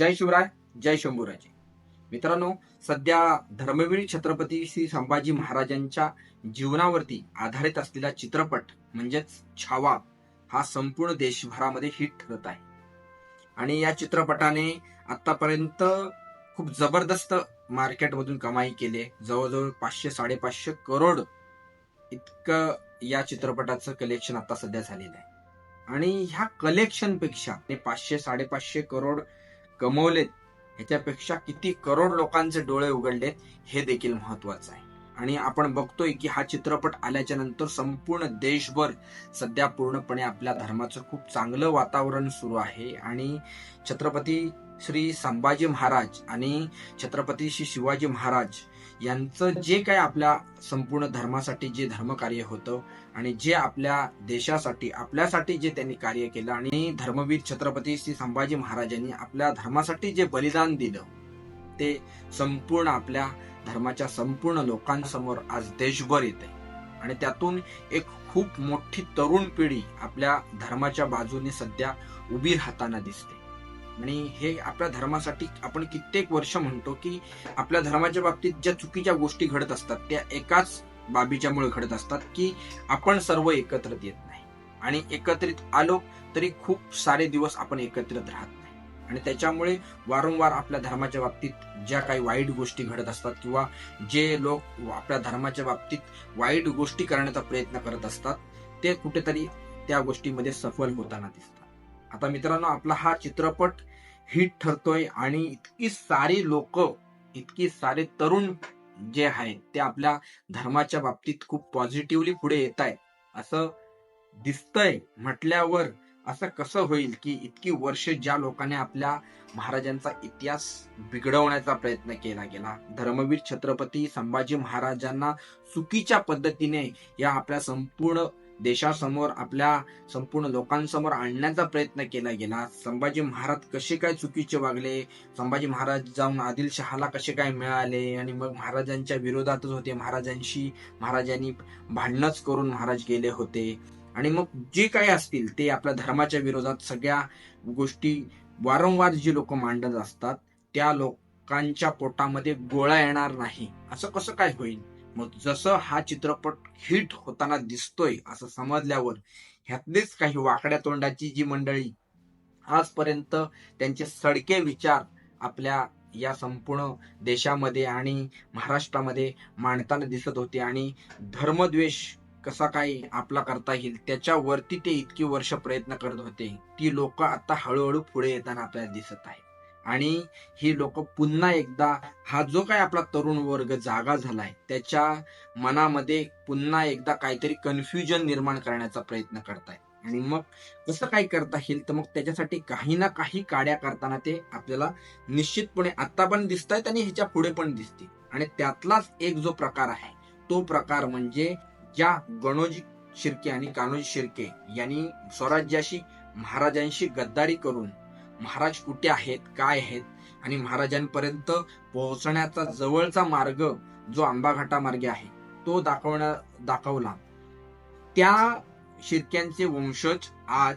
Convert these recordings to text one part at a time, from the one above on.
जय शिवराय जय शंभूराजे. मित्रांनो सध्या धर्मवीर छत्रपती श्री संभाजी महाराजांच्या जीवनावरती आधारित असलेला चित्रपट म्हणजेच छावा हा संपूर्ण देशभरामध्ये हिट ठरत आहे. आणि या चित्रपटाने आतापर्यंत खूप जबरदस्त मार्केटमधून कमाई केली जवळजवळ पाचशे साडेपाचशे करोड इतकं या चित्रपटाचं कलेक्शन आता सध्या झालेलं आहे. आणि ह्या कलेक्शनपेक्षा पाचशे साडेपाचशे करोड कमवलेत ह्याच्यापेक्षा किती करोड लोकांचे डोळे उघडलेत हे देखील महत्वाचं आहे. आणि आपण बघतोय की हा चित्रपट आल्याच्यानंतर संपूर्ण देशभर सध्या पूर्णपणे आपल्या धर्माचं खूप चांगलं वातावरण सुरू आहे. आणि छत्रपती श्री संभाजी महाराज आणि छत्रपती श्री शिवाजी महाराज यांचं जे काय आपल्या संपूर्ण धर्मासाठी जे धर्मकार्य होतं आणि जे आपल्या देशासाठी आपल्यासाठी जे त्यांनी कार्य केलं आणि धर्मवीर छत्रपती श्री संभाजी महाराजांनी आपल्या धर्मासाठी जे बलिदान दिलं ते संपूर्ण आपल्या धर्माच्या संपूर्ण लोकांसमोर आज देशभर येते आणि त्यातून एक खूप मोठी तरुण पिढी आपल्या धर्माच्या बाजूने सध्या उभी राहताना दिसते. आणि हे आपल्या धर्मासाठी आपण कित्येक वर्ष म्हणतो की आपल्या धर्माच्या बाबतीत ज्या चुकीच्या गोष्टी घडत असतात त्या एकाच बाबीच्यामुळे घडत असतात की आपण सर्व एकत्रित येत नाही. आणि एकत्रित आलो तरी खूप सारे दिवस आपण एकत्रित राहत नाही. आणि त्याच्यामुळे वारंवार आपल्या धर्माच्या बाबतीत ज्या काही वाईट गोष्टी घडत असतात किंवा जे लोक आपल्या धर्माच्या बाबतीत वाईट गोष्टी करण्याचा प्रयत्न करत असतात ते कुठेतरी त्या गोष्टीमध्ये सफल होताना दिसतात. आता मित्रांनो आपला हा चित्रपट हिट ठरतोय आणि इतकी सारी लोक इतकी सारे तरुण जे आहेत ते आपल्या धर्माच्या बाबतीत खूप पॉझिटिव्हली पुढे येत आहे असं दिसतंय म्हटल्यावर असं कसं होईल की इतकी वर्ष ज्या लोकांनी आपल्या महाराजांचा इतिहास बिघडवण्याचा प्रयत्न केला गेला धर्मवीर छत्रपती संभाजी महाराजांना चुकीच्या पद्धतीने या आपल्या संपूर्ण देशासमोर आपल्या संपूर्ण लोकांसमोर आणण्याचा प्रयत्न केला गेला. संभाजी महाराज कसे काय चुकीचे वागले? संभाजी महाराज जाऊन आदिलशहाला कसे काय मिळाले? आणि मग महाराजांच्या विरोधातच होते. महाराजांशी महाराजांनी भांडणच करून महाराज गेले होते. आणि मग जे काही असतील ते आपल्या धर्माच्या विरोधात सगळ्या गोष्टी वारंवार जी लोक मांडत असतात त्या लोकांच्या पोटामध्ये गोळा येणार नाही. असं कसं काय होईल? मग जसं हा चित्रपट हिट होताना दिसतोय असं समजल्यावर ह्यातलीच काही वाकड्या तोंडाची जी मंडळी आजपर्यंत त्यांचे सडके विचार आपल्या या संपूर्ण देशामध्ये आणि महाराष्ट्रामध्ये मांडताना दिसत होते आणि धर्मद्वेष कसा काय आपला करता येईल त्याच्यावरती ते इतकी वर्ष प्रयत्न करत होते ती लोक आता हळूहळू पुढे येताना आपल्याला दिसत आहे आणि ही लोक पुन्हा एकदा हा जो काय आपला तरुण वर्ग जागा झालाय त्याच्या मनामध्ये पुन्हा एकदा काहीतरी कन्फ्युजन निर्माण करण्याचा प्रयत्न करताय. आणि मग कसं काय करता येईल? तर मग त्याच्यासाठी काही ना काही काड्या करताना ते आपल्याला निश्चितपणे आता पण दिसत आहेत आणि ह्याच्या पुढे पण दिसतील. आणि त्यातलाच एक जो प्रकार आहे तो प्रकार म्हणजे ज्या गणोजी शिर्के आणि कान्होजी शिर्के यांनी स्वराज्याशी महाराजांशी गद्दारी करून महाराज कुठे आहेत काय आहेत? आणि महाराजांपर्यंत पोहोचण्याचा जवळचा मार्ग जो आंबाघाटा मार्गे आहे तो दाखवण्या दाखवला. त्या शिर्क्यांचे वंशज आज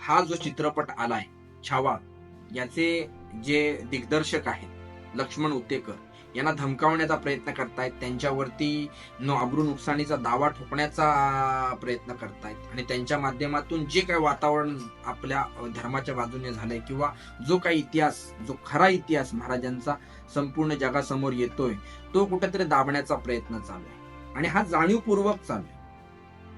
हा जो चित्रपट आलाय छावा याचे जे दिग्दर्शक आहेत लक्ष्मण उतेकर यांना धमकावण्याचा प्रयत्न करतायत त्यांच्यावरती न अब्रू नुकसानीचा दावा ठोकण्याचा प्रयत्न करतायत. आणि त्यांच्या माध्यमातून जे काही वातावरण आपल्या धर्माच्या बाजूने झालंय किंवा जो काही इतिहास जो खरा इतिहास महाराजांचा संपूर्ण जगासमोर येतोय तो कुठेतरी दाबण्याचा प्रयत्न चालू आहे. आणि हा जाणीवपूर्वक चालू आहे.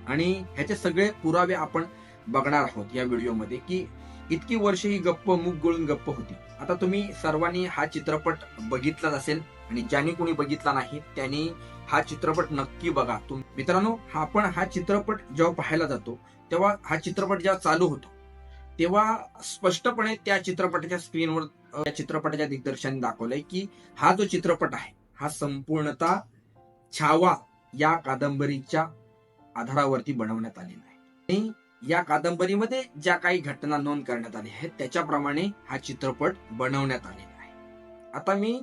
आणि ह्याचे सगळे पुरावे आपण बघणार आहोत या व्हिडिओमध्ये की इतकी वर्ष ही गप्प मुख गळून गप्प होती. आता तुम्ही सर्वांनी हा चित्रपट बघितलाच असेल आणि ज्यांनी कोणी बघितला नाही त्यांनी हा चित्रपट नक्की बघा. मित्रांनो हा आपण हा चित्रपट जेव्हा पाहायला जातो तेव्हा हा चित्रपट जेव्हा चालू होतो तेव्हा स्पष्टपणे त्या चित्रपटाच्या स्क्रीनवर त्या चित्रपटाच्या दिग्दर्शनाने दाखवलंय की हा जो चित्रपट आहे हा संपूर्णता छावा या कादंबरीच्या आधारावरती बनवण्यात आलेला आहे. आणि या कादंबरीमध्ये ज्या काही घटना नोंद करण्यात आल्या आहेत त्याच्याप्रमाणे हा चित्रपट बनवण्यात आलेला आहे. आता मी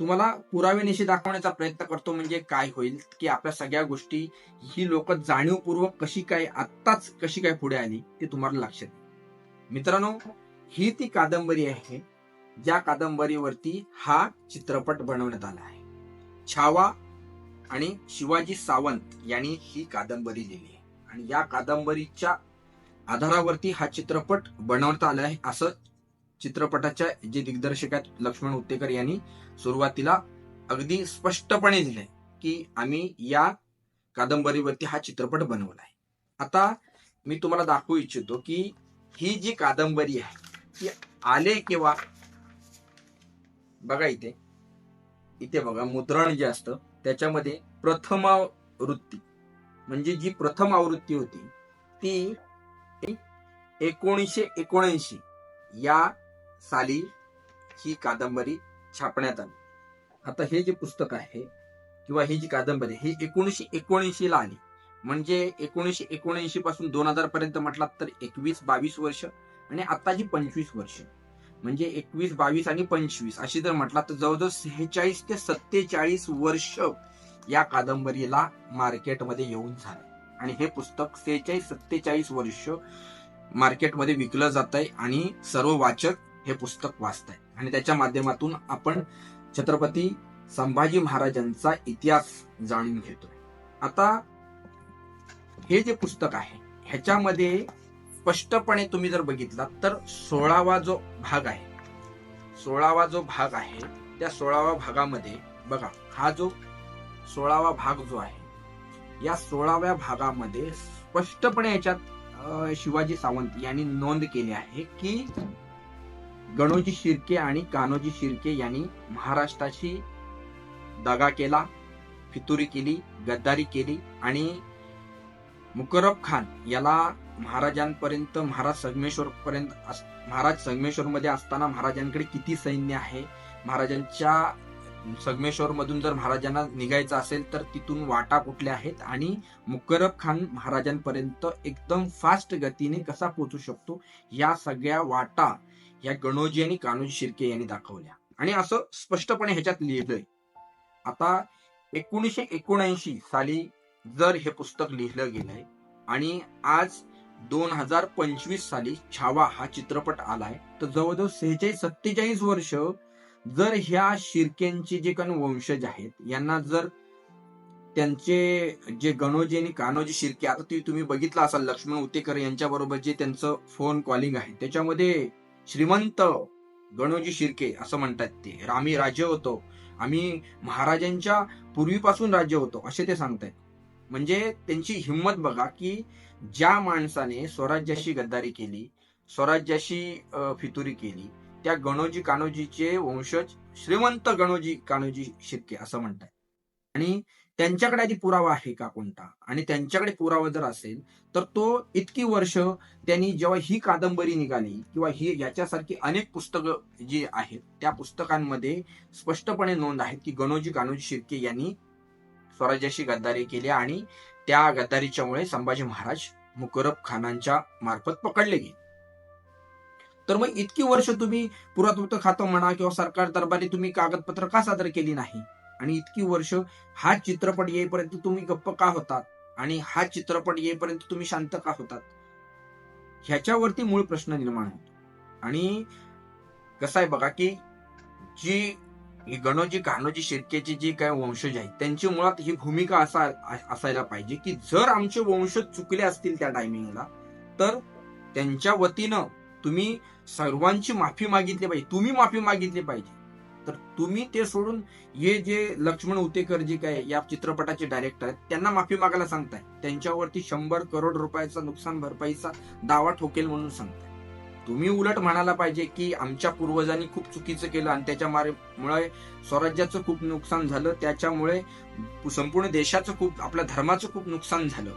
तुम्हाला पुराव्यानिशी दाखवण्याचा प्रयत्न करतो म्हणजे काय होईल? की आपल्या सगळ्या गोष्टी ही लोक जाणीवपूर्वक कशी काय आत्ताच कशी काय पुढे आली ते तुम्हाला लक्षात मित्रांनो ही ती कादंबरी आहे ज्या कादंबरीवरती हा चित्रपट बनवण्यात आला आहे. छावा आणि शिवाजी सावंत यांनी ही कादंबरी लिहिली आहे. आणि या कादंबरीच्या आधारावरती हा चित्रपट बनवण्यात आला आहे असं चित्रपटाच्या जे दिग्दर्शक आहेत लक्ष्मण उत्तेकर यांनी सुरुवातीला अगदी स्पष्टपणे दिले की आम्ही या कादंबरीवरती हा चित्रपट बनवला आहे आता मी तुम्हाला दाखवू इच्छितो की ही जी कादंबरी आहे ती आले किंवा बघा इथे इथे बघा मुद्रण जे असतं त्याच्यामध्ये प्रथम आवृत्ती म्हणजे जी प्रथम आवृत्ती होती ती एकोणीसशे एकोणऐंशी या साली ही कादंबरी छापण्यात आली. आता हे जे पुस्तक आहे किंवा ही जी कादंबरी ही एकोणीसशे एकोणऐंशी ला आली. म्हणजे एकोणीसशे एकोणऐंशी पासून दोन हजार पर्यंत म्हटलात तर एकवीस बावीस वर्ष आणि आताची पंचवीस वर्ष. म्हणजे एकवीस बावीस आणि पंचवीस अशी जर म्हटला तर जवळजवळ सेहेचाळीस ते सत्तेचाळीस वर्ष या कादंबरीला मार्केटमध्ये येऊन झालं आणि हे पुस्तक सेहेचाळीस सत्तेचाळीस वर्ष मार्केटमध्ये विकलं जात आहे आणि सर्व वाचक हे पुस्तक वाचत आहे आणि त्याच्या माध्यमातून आपण छत्रपती संभाजी महाराजांचा इतिहास जाणून घेतोय. आता हे जे पुस्तक आहे ह्याच्यामध्ये स्पष्टपणे तुम्ही जर बघितला तर सोळावा जो भाग आहे सोळावा जो भाग आहे त्या सोळाव्या भागामध्ये बघा हा जो सोळावा भाग जो आहे या सोळाव्या भागामध्ये स्पष्टपणे याच्यात शिवाजी सावंत यांनी नोंद केली आहे की गणोजी शिर्के आणि कान्होजी शिर्के यांनी महाराष्ट्राशी दगा केला फितुरी केली गद्दारी केली आणि मुकरब खान याला महाराजांपर्यंत महाराज संगमेश्वर पर्यंत महाराज संगमेश्वर मध्ये असताना महाराजांकडे किती सैन्य आहे? महाराजांच्या संगमेश्वर मधून जर महाराजांना निघायचं असेल तर तिथून वाटा कुठल्या आहेत? आणि मुकरब खान महाराजांपर्यंत एकदम फास्ट गतीने कसा पोहोचू शकतो? या सगळ्या वाटा या गणोजी आणि कान्होजी शिर्के यांनी दाखवल्या. आणि असं स्पष्टपणे ह्याच्यात लिहिलंय. आता एकोणीसशे एकोणऐंशी साली जर हे पुस्तक लिहिलं गेलंय आणि आज दोन हजार पंचवीस साली छावा हा चित्रपट आलाय तर जवळजवळ सेहेचाळीस सत्तेचाळीस वर्ष जर ह्या शिर्केंचे जे काही वंशज आहेत यांना जर त्यांचे जे गणोजी आणि कान्होजी शिर्के आता ते तुम्ही बघितलं असाल लक्ष्मण उतेकर यांच्याबरोबर जे त्यांचं फोन कॉलिंग आहे त्याच्यामध्ये श्रीमंत गणोजी शिर्के असं म्हणतात ते. आम्ही राज्य होतो. आम्ही महाराजांच्या पूर्वीपासून राज्य होतो असे ते सांगतायत. म्हणजे त्यांची हिंमत बघा की ज्या माणसाने स्वराज्याशी गद्दारी केली स्वराज्याशी फितुरी केली त्या गणोजी कान्होजीचे वंशज श्रीमंत गणोजी कान्होजी शिर्के असं म्हणतात आणि त्यांच्याकडे आधी पुरावा आहे का कोणता? आणि त्यांच्याकडे पुरावा जर असेल तर तो इतकी वर्ष त्यांनी जेव्हा ही कादंबरी निघाली किंवा ही याच्यासारखी अनेक पुस्तकं जी आहेत त्या पुस्तकांमध्ये स्पष्टपणे नोंद आहे की गणोजी कान्होजी शिर्के यांनी स्वराज्याशी गद्दारी केली आणि त्या गद्दारीच्यामुळे संभाजी महाराज मुकरब खानांच्या मार्फत पकडले गेले. तर मग इतकी वर्ष तुम्ही पुरातत्व खातं म्हणा किंवा सरकार दरबारी तुम्ही कागदपत्र का सादर केली नाही? आणि इतकी वर्ष हा चित्रपट येईपर्यंत तुम्ही गप्प का होतात? आणि हा चित्रपट येईपर्यंत तुम्ही शांत का होतात? ह्याच्यावरती मूळ प्रश्न निर्माण होतो. आणि कसं आहे बघा की जी ही गणोजी कान्होजी शिर्केची जी काय वंशज आहेत त्यांची मुळात ही भूमिका असा असायला पाहिजे की जर आमचे वंशज चुकले असतील त्या टायमिंगला तर त्यांच्या वतीनं तुम्ही सर्वांची माफी मागितली पाहिजे. तुम्ही माफी मागितली पाहिजे. तर तुम्ही ते सोडून हे जे लक्ष्मण उतेकर जे काय या चित्रपटाचे डायरेक्टर आहेत त्यांना माफी मागायला सांगताय. त्यांच्यावरती शंभर करोड रुपयाचा नुकसान भरपाईचा दावा ठोकेल म्हणून सांगताय. तुम्ही उलट म्हणायला पाहिजे की आमच्या पूर्वजांनी खूप चुकीचं केलं आणि त्याच्यामुळे स्वराज्याचं खूप नुकसान झालं. त्याच्यामुळे संपूर्ण देशाचं खूप आपल्या धर्माचं खूप नुकसान झालं.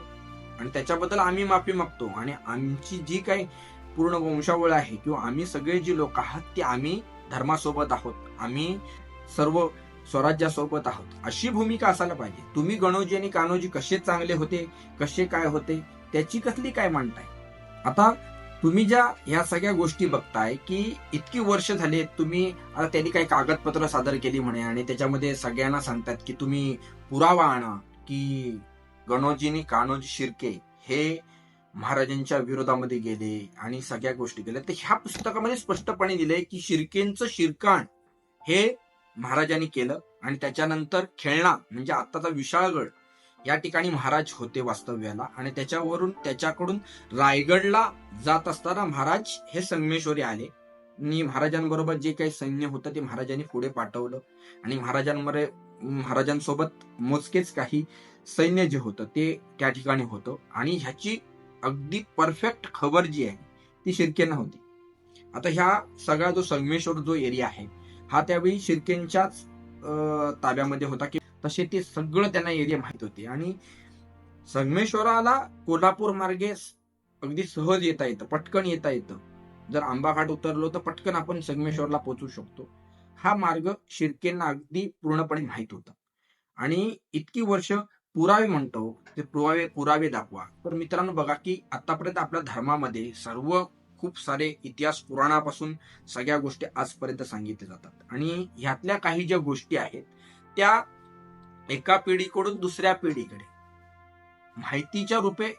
आणि त्याच्याबद्दल आम्ही माफी मागतो. आणि आमची जी काही पूर्ण वंशावळ आहे किंवा आम्ही सगळे जे लोक आहात ते आम्ही धर्मासोबत आहोत. आम्ही सर्व स्वराज्यासोबत आहोत. अशी भूमिका असायला पाहिजे. तुम्ही गणोजी आणि कान्होजी कसे चांगले होते कसे काय होते त्याची कसली काय मांडताय आता तुम्ही ज्या ह्या सगळ्या गोष्टी बघताय की इतकी वर्ष झाले तुम्ही आता त्यांनी काही कागदपत्र सादर केली म्हणे आणि त्याच्यामध्ये सगळ्यांना सांगतात की तुम्ही पुरावा आणा की गणोजी आणि कान्होजी शिर्के हे महाराजांच्या विरोधामध्ये गेले आणि सगळ्या गोष्टी केल्या. तर ह्या पुस्तकामध्ये स्पष्टपणे दिले की शिर्केंचं शिरकाण हे महाराजांनी केलं आणि त्याच्यानंतर खेळणा म्हणजे आत्ताचा विशाळगड या ठिकाणी महाराज होते वास्तव्याला. आणि त्याच्यावरून त्याच्याकडून रायगडला जात असताना महाराज हे संगमेश्वरी आले. आणि महाराजांबरोबर जे काही सैन्य होतं ते महाराजांनी पुढे पाठवलं. आणि महाराजांमध्ये महाराजांसोबत मोजकेच काही सैन्य जे होतं ते त्या ठिकाणी होतं. आणि ह्याची अगदी परफेक्ट खबर जी आहे ती शिर्केंना होती आता ह्या सगळा जो संगमेश्वर जो एरिया आहे हा त्यावेळी शिर्केंच्याच ताब्यामध्ये होता की तसे ते सगळं त्यांना एरिया माहीत होते. आणि संगमेश्वराला कोल्हापूर मार्गे अगदी सहज येता येतं पटकन येता येतं. जर आंबाघाट उतरलो तर पटकन आपण संगमेश्वरला पोहोचू शकतो. हा मार्ग शिर्केंना अगदी पूर्णपणे माहीत होता. आणि इतकी वर्ष पुरावे म्हणतो ते पुरावे पुरावे दाखवा. तर मित्रांनो बघा की आतापर्यंत आपल्या धर्मामध्ये सर्व खूप सारे इतिहास पुराणापासून सगळ्या गोष्टी आजपर्यंत सांगितल्या जातात. आणि ह्यातल्या काही ज्या गोष्टी आहेत त्या एका पिढीकडून दुसऱ्या पिढीकडे माहितीच्या रूपे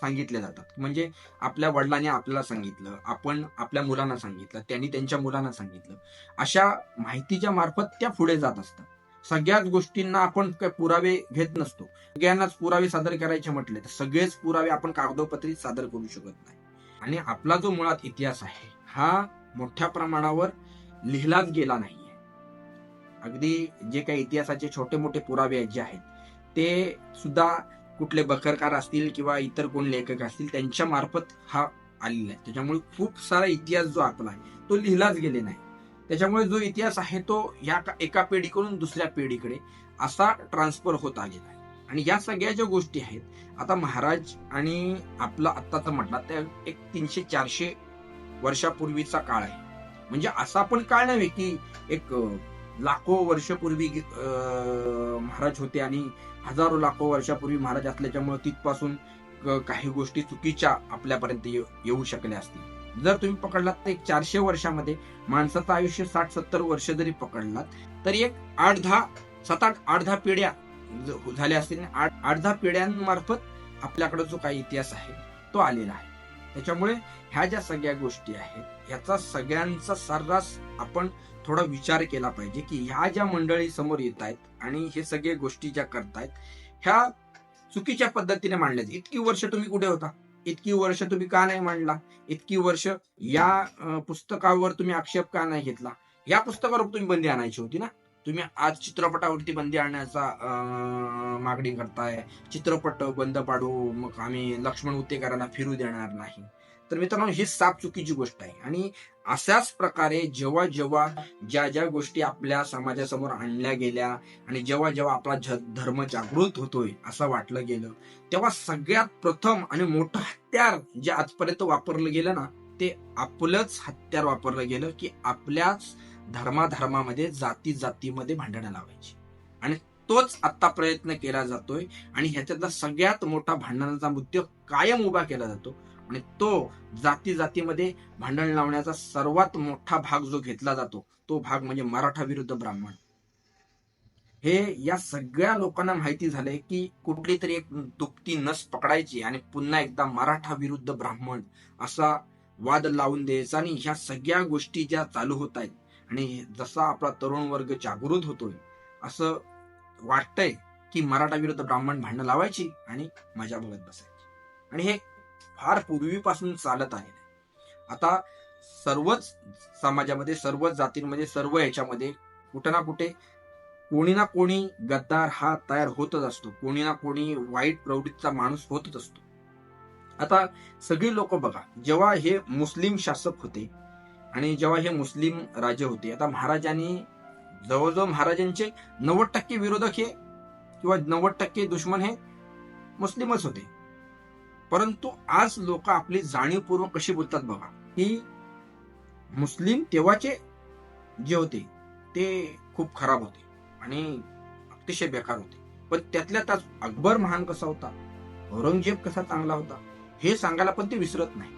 सांगितल्या जातात. म्हणजे आपल्या वडिलांनी आपल्याला सांगितलं आपण आपल्या मुलांना सांगितलं त्यांनी त्यांच्या मुलांना सांगितलं. अशा माहितीच्या मार्फत त्या पुढे जात असतात. सगळ्याच गोष्टींना आपण काय पुरावे घेत नसतो. सगळ्यांनाच पुरावे सादर करायचे म्हटले तर सगळेच पुरावे आपण कागदोपत्री सादर करू शकत नाही. आणि आपला जो मुळात इतिहास आहे हा मोठ्या प्रमाणावर लिहिलाच गेला नाहीये. अगदी जे काही इतिहासाचे छोटे मोठे पुरावे जे आहेत ते सुद्धा कुठले बखरकार असतील किंवा इतर कोण लेखक असतील त्यांच्या मार्फत हा आलेला आहे. त्याच्यामुळे खूप सारा इतिहास जो आपला आहे तो लिहिलाच गेले नाही त्याच्यामुळे जो इतिहास आहे तो या का- एका पिढीकडून दुसऱ्या पिढीकडे असा ट्रान्सफर होत आलेला आहे. आणि या सगळ्या ज्या गोष्टी आहेत आता महाराज आणि आपला आत्ताचा म्हटला त्या एक तीनशे चारशे वर्षापूर्वीचा काळ आहे. म्हणजे असा पण काळ नव्हे की एक लाखो वर्षपूर्वी महाराज होते आणि हजारो लाखो वर्षापूर्वी महाराज असल्याच्यामुळे तिथपासून काही गोष्टी चुकीच्या आपल्यापर्यंत येऊ शकल्या असतील. जर तुम्ही पकडलात तर एक चारशे वर्षामध्ये माणसाचं आयुष्य साठ सत्तर वर्ष जरी पकडलात तरी एक आठ दहा सात आठ आठ दहा पिढ्या हो- झाल्या असतील. आठ आठ दहा पिढ्यांमार्फत आपल्याकडे जो काही इतिहास आहे तो आलेला आहे. त्याच्यामुळे ह्या ज्या सगळ्या गोष्टी आहेत ह्याचा सगळ्यांचा सर्रास आपण थोडा विचार केला पाहिजे की ह्या ज्या मंडळी समोर येत आहेत आणि हे सगळे गोष्टी ज्या करतायत ह्या चुकीच्या पद्धतीने मांडल्या इतकी वर्ष तुम्ही कुठे होता? इतकी वर्ष तुम्ही का नाही मांडला? इतकी वर्ष या पुस्तकावर तुम्ही आक्षेप का नाही घेतला? या पुस्तकावर तुम्ही बंदी आणायची होती ना? तुम्ही आज चित्रपटावरती बंदी आणण्याचा अं, मागणी करताय. चित्रपट बंद पाडू मग आम्ही लक्ष्मण उत्तेकरांना फिरू देणार नाही. तर मित्रांनो ही साप चुकीची गोष्ट आहे. आणि अशाच प्रकारे जेव्हा जेव्हा ज्या ज्या गोष्टी आपल्या समाजासमोर आणल्या गेल्या आणि जेव्हा जेव्हा आपला धर्म जागृत होतोय असं वाटलं गेलं तेव्हा सगळ्यात प्रथम आणि मोठं हत्यार जे आजपर्यंत वापरलं गेलं ना ते आपलंच हत्यार वापरलं गेलं की आपल्याच धर्माधर्मामध्ये जाती जातीमध्ये भांडणं लावायची. आणि तोच आता प्रयत्न केला जातोय आणि ह्याच्यातला सगळ्यात मोठा भांडणाचा मुद्दा कायम उभा केला जातो. आणि तो जाती जातीमध्ये भांडण लावण्याचा सर्वात मोठा भाग जो घेतला जातो तो भाग म्हणजे मराठा विरुद्ध ब्राह्मण. हे या सगळ्या लोकांना माहिती झालंय की कुठली तरी एक दुपटी नस पकडायची आणि पुन्हा एकदा मराठा विरुद्ध ब्राह्मण असा वाद लावून द्यायचा आणि ह्या सगळ्या गोष्टी ज्या चालू होत आहेत आणि जसा आपला तरुण वर्ग जागृत होतोय असं वाटतंय की मराठा विरुद्ध ब्राह्मण भांडणं लावायची आणि मजा बघत बसायची. आणि हे फार पूर्वीपासून चालत आहे. आता सर्वच समाजामध्ये सर्वच जातींमध्ये सर्व याच्यामध्ये कुठे ना कुठे कोणी ना कोणी गद्दार हा तयार होतच असतो. कोणी ना कोणी वाईट प्रवृत्तीचा माणूस होतच असतो. आता सगळी लोक बघा जेव्हा हे मुस्लिम शासक होते आणि जेव्हा हे मुस्लिम राजे होते आता महाराजांनी जवळजवळ महाराजांचे नव्वद टक्के विरोधक हे किंवा नव्वद टक्के दुश्मन हे मुस्लिमच होते. परंतु आज लोक आपली जाणीवपूर्वक कशी बोलतात बघा. की मुस्लिम तेव्हाचे जे होते ते खूप खराब होते आणि अतिशय बेकार होते. पण त्यातल्या त्यात अकबर महान कसा होता औरंगजेब कसा चांगला होता हे सांगायला पण ते विसरत नाही.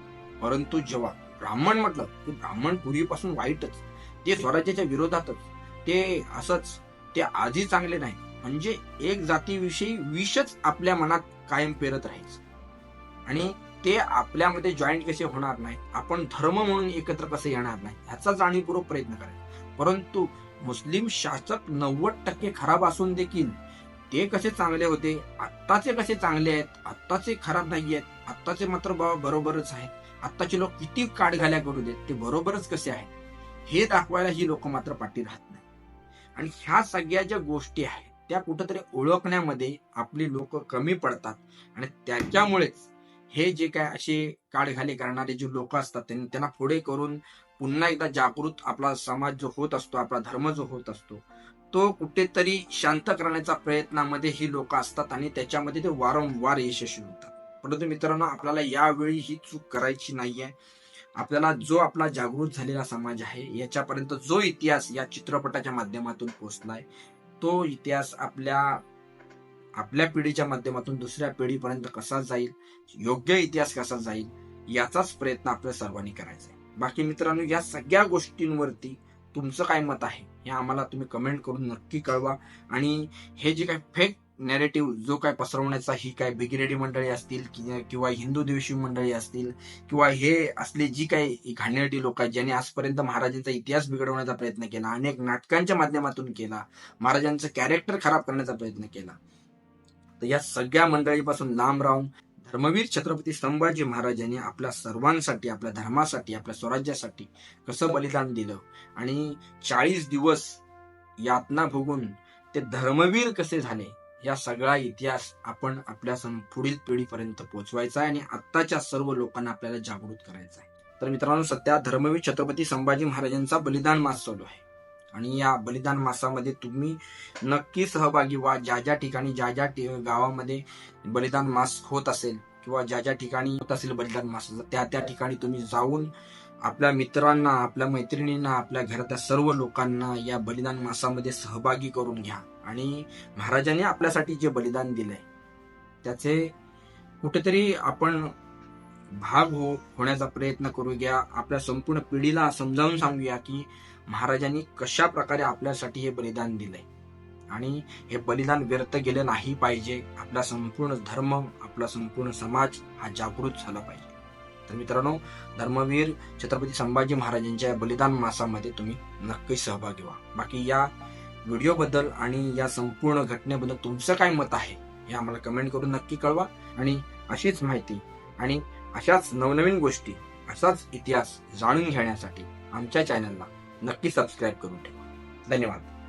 परंतु जेव्हा ब्राह्मण म्हटलं की ब्राह्मण पूर्वीपासून वाईटच ते स्वराज्याच्या विरोधातच ते असंच ते आजही चांगले नाही म्हणजे एक जातीविषयी विषच आपल्या मनात कायम पेरत राहायचं. आणि ते आपल्यामध्ये जॉईंट कसे होणार नाही आपण धर्म म्हणून एकत्र कसे येणार नाही ह्याचा जाणीवपूर्वक प्रयत्न करायचा परंतु मुस्लिम शासक नव्वद टक्के खराब असून देखील ते कसे चांगले होते आत्ताचे कसे चांगले आहेत आत्ताचे खराब नाही आहेत आत्ताचे मात्र बाबा बरोबरच आहेत आत्ताचे लोक किती काडघाल्या करू देत ते बरोबरच कसे आहेत हे दाखवायला ही लोक मात्र पाठी राहत नाही आणि ह्या सगळ्या ज्या गोष्टी आहेत त्या कुठंतरी ओळखण्यामध्ये आपली लोक कमी पडतात. आणि त्याच्यामुळेच हे जे काय असे काळघाले करणारे जे लोक असतात त्यांनी त्यांना पुढे करून पुन्हा एकदा जागृत आपला समाज जो होत असतो आपला धर्म जो होत असतो तो कुठेतरी शांत करण्याचा प्रयत्नामध्ये ही लोक असतात आणि त्याच्यामध्ये ते वारंवार यशस्वी होतात. परंतु मित्रांनो आपल्याला यावेळी ही चूक करायची नाहीये. आपल्याला जो आपला जागृत झालेला समाज आहे याच्यापर्यंत जो इतिहास या चित्रपटाच्या माध्यमातून पोहोचलाय तो इतिहास आपल्या आपल्या पिढीच्या माध्यमातून दुसऱ्या पिढीपर्यंत कसा जाईल योग्य इतिहास कसा जाईल याचाच प्रयत्न आपल्या सर्वांनी करायचा आहे. बाकी मित्रांनो या सगळ्या गोष्टींवरती तुमचं काय मत आहे हे आम्हाला तुम्ही कमेंट करून नक्की कळवा. आणि हे जे काय फेक नॅरेटिव्ह जो काय पसरवण्याचा ही काय बिगिरेडी मंडळी असतील कि- किंवा हिंदू दिवशी मंडळी असतील किंवा हे असले जी काही घाणेरडी लोक आहेत ज्यांनी आजपर्यंत महाराजांचा इतिहास बिघडवण्याचा प्रयत्न केला अनेक नाटकांच्या माध्यमातून केला महाराजांचं कॅरेक्टर खराब करण्याचा प्रयत्न केला तर या सगळ्या मंडळीपासून लांब राहून धर्मवीर छत्रपती संभाजी महाराजांनी आपल्या सर्वांसाठी आपल्या धर्मासाठी आपल्या स्वराज्यासाठी कसं बलिदान दिलं? आणि चाळीस दिवस यातना भोगून ते धर्मवीर कसे झाले? या सगळा इतिहास आपण आपल्या पुढील पिढीपर्यंत पोहोचवायचा आहे आणि आत्ताच्या सर्व लोकांना आपल्याला जागृत करायचा आहे. तर मित्रांनो सध्या धर्मवीर छत्रपती संभाजी महाराजांचा बलिदान मास चालू आहे. आणि या बलिदान मासामध्ये तुम्ही नक्की सहभागी व्हा. ज्या ज्या ठिकाणी ज्या ज्या गावामध्ये बलिदान मास होत असेल किंवा ज्या ज्या ठिकाणी होत असेल बलिदान मास त्या त्या ठिकाणी तुम्ही जाऊन आपल्या मित्रांना आपल्या मैत्रिणींना आपल्या घरातल्या सर्व लोकांना या बलिदान मासामध्ये सहभागी करून घ्या. आणि महाराजांनी आपल्यासाठी जे बलिदान दिलंय त्याचे कुठेतरी आपण भाग हो होण्याचा प्रयत्न करूया. आपल्या संपूर्ण पिढीला समजावून सांगूया की महाराजांनी कशा प्रकारे आपल्यासाठी हे बलिदान दिलंय. आणि हे बलिदान व्यर्थ गेलं नाही पाहिजे. आपला संपूर्ण धर्म आपला संपूर्ण समाज हा जागृत झाला पाहिजे. तर मित्रांनो धर्मवीर छत्रपती संभाजी महाराजांच्या बलिदान मासामध्ये तुम्ही नक्की सहभागी व्हा. बाकी या व्हिडिओबद्दल आणि या संपूर्ण घटनेबद्दल तुमचं काय मत आहे हे आम्हाला कमेंट करून नक्की कळवा. आणि अशीच माहिती आणि अशाच नवनवीन गोष्टी असाच इतिहास जाणून घेण्यासाठी आमच्या चॅनलला नक्की सबस्क्राईब करून ठेवा. धन्यवाद.